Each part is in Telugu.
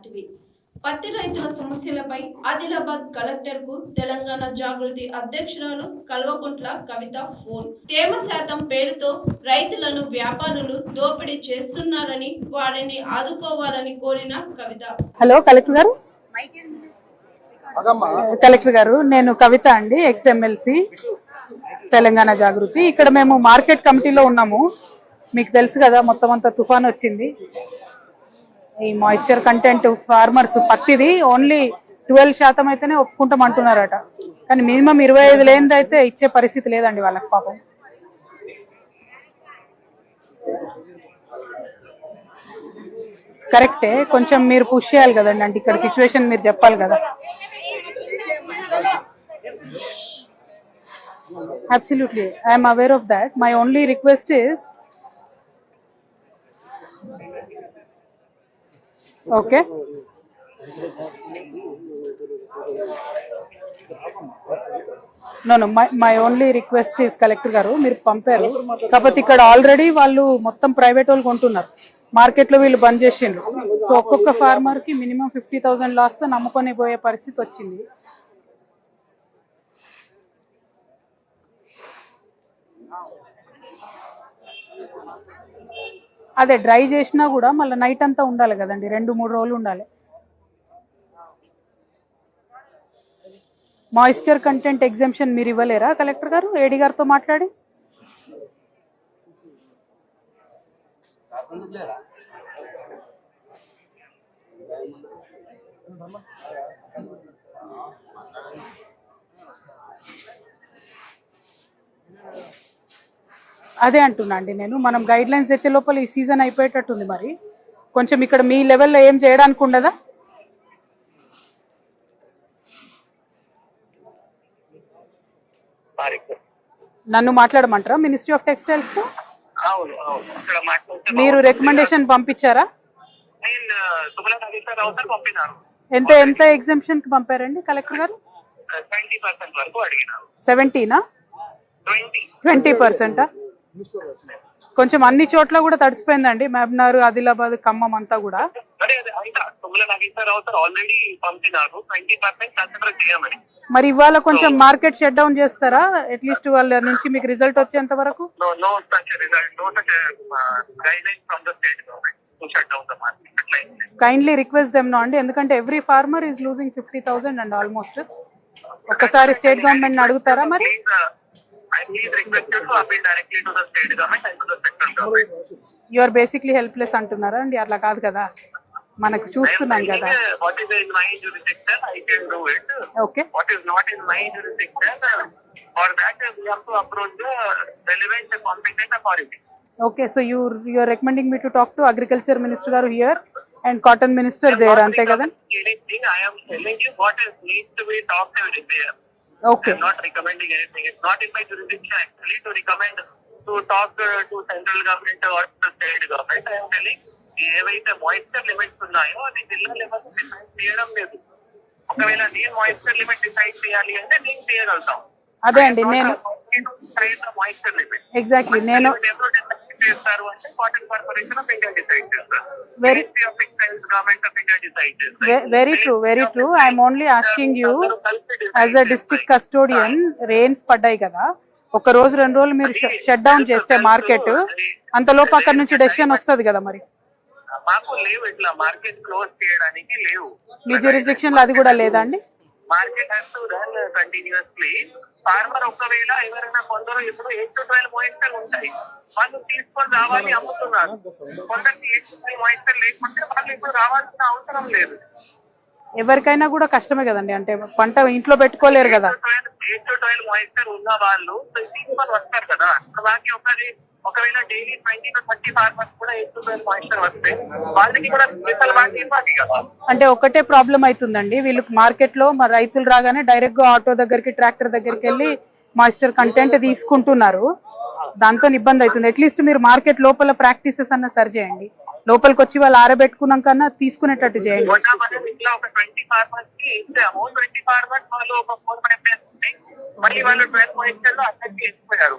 ఆర్టీవీ పత్తి రైతుల సమస్యలపై ఆదిలాబాద్ కలెక్టర్కు తెలంగాణ జాగృతి అధ్యక్షురాలు కల్వకుంట్ల కవిత ఫోన్. తేమ శాతం పేరుతో రైతులను వ్యాపారులు దోపిడీ చేస్తున్నారని వారిని ఆదుకోవాలని కోరిన Kavitha. Hello collector garu? Collector garu నేను కవిత అండి ఎక్స్ఎంఎల్సి తెలంగాణ జాగృతి. ఇక్కడ మేము మార్కెట్ కమిటీలో ఉన్నాము. మీకు తెలుసు కదా మొత్తం అంతా తుఫాన్ వచ్చింది. ఈ మాయిశ్చర్ కంటెంట్ ఫార్మర్స్ పత్తిది ఓన్లీ ట్వెల్వ్ శాతం అయితేనే ఒప్పుకుంటాం అంటున్నారట. కానీ మినిమం ఇరవై ఐదు లేనిది అయితే ఇచ్చే పరిస్థితి లేదండి వాళ్ళకి పాపం. కరెక్టే కొంచెం మీరు పుష్ చేయాలి కదండి. అంటే ఇక్కడ సిచ్యువేషన్ మీరు చెప్పాలి కదా. Absolutely I'm aware of that my only request is okay. No my my only request is collector garu మీరు పంపారు. కాకపోతే ఇక్కడ ఆల్రెడీ వాళ్ళు మొత్తం ప్రైవేట్ వాళ్ళు కొంటున్నారు. మార్కెట్లో వీళ్ళు బంద్ చేసిండ్రు. సో ఒక్కొక్క ఫార్మర్కి మినిమం ఫిఫ్టీ థౌసండ్ లాస్తో నమ్ముకొని పోయే పరిస్థితి వచ్చింది. అదే డ్రై చేసినా కూడా మళ్ళీ నైట్ అంతా ఉండాలి కదండి రెండు మూడు రోజులు ఉండాలి. మాయిశ్చర్ కంటెంట్ ఎగ్జామ్షన్ మీరు ఇవ్వలేరా కలెక్టర్ గారు? ఏడి గారితో మాట్లాడి. అదే అంటున్నా అండి నేను. మనం గైడ్ లైన్స్ తెచ్చే లోపల ఈ సీజన్ అయిపోయేటట్టుంది మరి. కొంచెం ఇక్కడ మీ లెవెల్లో ఏం చేయడానికి ఉండదా? నన్ను మాట్లాడమంటారా మినిస్ట్రీ ఆఫ్ టెక్స్టైల్స్ మీరు రికమెండేషన్ పంపించారా? ఎంత ఎంత ఎగ్జామ్షన్కి పంపారండి కలెక్టర్ గారు? సెవెంటీనా ట్వంటీ పర్సెంటా కొంచెం అన్ని చోట్ల కూడా తడిసిపోయిందండి. మహబూబ్నగర్ ఆదిలాబాద్ ఖమ్మం అంతా కూడా. మరి ఇవాళ కొంచెం మార్కెట్ షట్ డౌన్ చేస్తారా? అట్లీస్ట్ వాళ్ళ నుంచి మీకు రిజల్ట్ వచ్చేంత వరకు. కైండ్లీ రిక్వెస్ట్ దెమ్ నో అండి. ఎందుకంటే every farmer is losing fifty thousand and almost ఒక్కసారి స్టేట్ గవర్నమెంట్ అడుగుతారా మరి? Please, uh, I please request you to appeal directly to the state government and to the central government. You are basically helpless అంటున్నారా అండి అట్లా కాదు కదా మనకు చూస్తున్నాం కదా What is in my jurisdiction, I can do it. Okay What is not in my jurisdiction, uh, for that uh, we have to approach the relevant competent authority. Okay so you you are recommending me to talk to agriculture minister garu here and cotton minister there అంతే కదా Anything, I am telling you what is needs to be talked to there. Okay I am not recommending anything. It's not in my jurisdiction actually to recommend to talk uh, to central government or to the state government. I am telling ఏవైతే మాయిశ్చర్ లిమిట్స్ ఉన్నాయో అది జిల్లా లెవెల్ డిసైడ్ చేయడం లేదు ఒకవేళ నేను మాయిశ్చర్ లిమిట్ డిసైడ్ చేయాలి అంటే నేను చేయగలుగుతాం అదే అండి నేను మాయిశ్చర్ లిమిట్ ఎగ్జాక్ట్లీ నేను చేస్తారు అంటే cotton corporation of India decide చేస్తారు. Of Textiles, government of India decide చేస్తారు. Very true very true I'm only asking you as a district custodian rains పడ్డాయి కదా. ఒక రోజు రెండు రోజులు మీరు షట్ డౌన్ చేస్తే మార్కెట్ అంతలోపు అక్కడ నుంచి డెసిషన్ వస్తుంది కదా మరి. మాకు లేవు ఇట్లా మార్కెట్ క్లోజ్ చేయడానికి లేవు. మీ జ్యూరిస్డిక్షన్లో అది కూడా లేదా అండి? Market has to run continuously farmer ఒకవేళ ఎవరైనా కొందరు ఇప్పుడు ఎయిట్ టు ట్వెల్వ్ మాయిస్టర్ ఉంటాయి. వాళ్ళు తీసుకొని రావాలి అమ్ముతున్నారు. కొందరికి ఎయిట్ టు ట్వెల్వ్ మాయిస్టర్ లేకుంటే వాళ్ళు ఇప్పుడు రావాల్సిన అవసరం లేదు. ఎవరికైనా కూడా కష్టమే కదండి. అంటే పంట ఇంట్లో పెట్టుకోలేరు కదా. ఎయిట్ టు ట్వెల్వ్ మాయిస్టర్ ఉన్న వాళ్ళు తీసుకొని వస్తారు కదా. అలాగే ఒకరి ఒకవేళ daily twenty two thirty farmers కూడా ట్వెల్వ్ మాయిస్టర్ వస్తే వాళ్ళకి కూడా స్పెషల్ వాటి ఇవ్వాలి కదా. అంటే ఒకటే ప్రాబ్లం అవుతుందండి. వీళ్ళు మార్కెట్లో మా రైతులు రాగానే డైరెక్ట్గా ఆటో దగ్గరికి ట్రాక్టర్ దగ్గరికి వెళ్ళి మాయిశ్చర్ కంటెంట్ తీసుకుంటున్నారు. దాంతో ఇబ్బంది అవుతుంది. అట్లీస్ట్ మీరు మార్కెట్ లోపల ప్రాక్టీసెస్ అన్న సరి చేయండి. లోపలికి వచ్చి వాళ్ళు ఆరబెట్టుకున్నాకన్నా తీసుకునేటట్టు చేయండి. మళ్ళీ వాళ్ళు ట్వెల్వ్ పాయింట్స్లో అందరికి వెళ్ళిపోయారు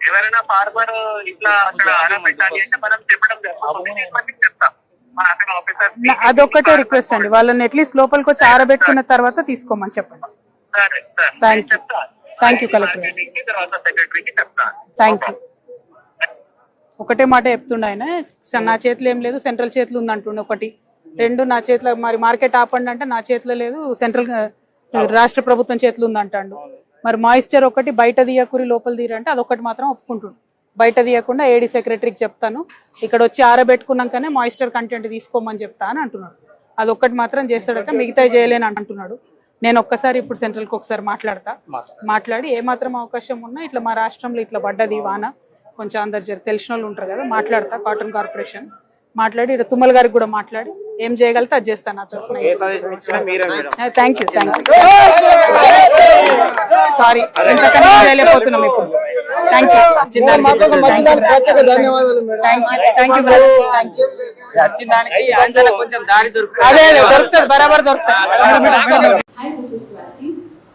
ఎవరైనా ఫార్మర్ ఇట్లా అక్కడ ఆరా పెట్టాలి అంటే మనం చెప్పడం జరుగుతుంది చెప్తాం. అదొక్కటే రిక్వెస్ట్ అండి. వాళ్ళని అట్లీస్ట్ లోపలికి వచ్చి ఆరబెట్టుకున్న తర్వాత తీసుకోమని చెప్పండి. Collector. మార్కెటింగ్కి తర్వాత సెక్రటరీకి చెప్తాను థ్యాంక్ యూ ఒకటే మాట చెప్తుండే ఆయన. నా చేతిలో ఏం లేదు సెంట్రల్ చేతిలో ఉంది అంటుండే ఒకటి. రెండు నా చేతిలో మరి మార్కెట్ ఆపండి అంటే నా చేతిలో లేదు సెంట్రల్ రాష్ట్ర ప్రభుత్వం చేతిలో ఉంది అంటాడు మరి మాయిశ్చర్ ఒకటి బయట తీయకురి లోపల తీరంటే అదొకటి మాత్రం ఒప్పుకుంటుండు. బయట తీయకుండా ఏడీ సెక్రటరీకి చెప్తాను. ఇక్కడ వచ్చి ఆరబెట్టుకున్నాకనే మాయిశ్చర్ కంటెంట్ తీసుకోమని చెప్తా అని అంటున్నాడు. అదొక్కటి మాత్రం చేస్తాడట మిగతా చేయలేని అంటున్నాడు. నేను ఒక్కసారి ఇప్పుడు సెంట్రల్కి ఒకసారి మాట్లాడతా. మాట్లాడి. ఏ మాత్రం అవకాశం ఉన్నా ఇట్లా మా రాష్ట్రంలో ఇట్లా పడ్డది వాన. కొంచెం అందరు తెలిసిన వాళ్ళు ఉంటారు కదా మాట్లాడతా. Cotton corporation. మాట్లాడి ఇక్కడ తుమ్మల గారికి కూడా మాట్లాడి. ఏం చేయగలితే అది చేస్తాను నా తరఫున. ఏ సజెషన్ ఇచ్చినా మీరే madam. Thank you thank you sorry ఇంతకన్నా చేయలేకపోతున్నాం ఇప్పుడు. థ్యాంక్ యూ ప్రత్యేక ధన్యవాదాలు మేడం. థ్యాంక్ యూ అదే దొరుకుతుంది బరాబర్ దొరుకుతుంది. స్వాతి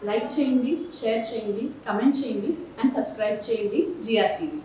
లైక్ చేయండి షేర్ చేయండి కమెంట్ చేయండి అండ్ సబ్స్క్రైబ్ చేయండి జిఆర్ టీవీ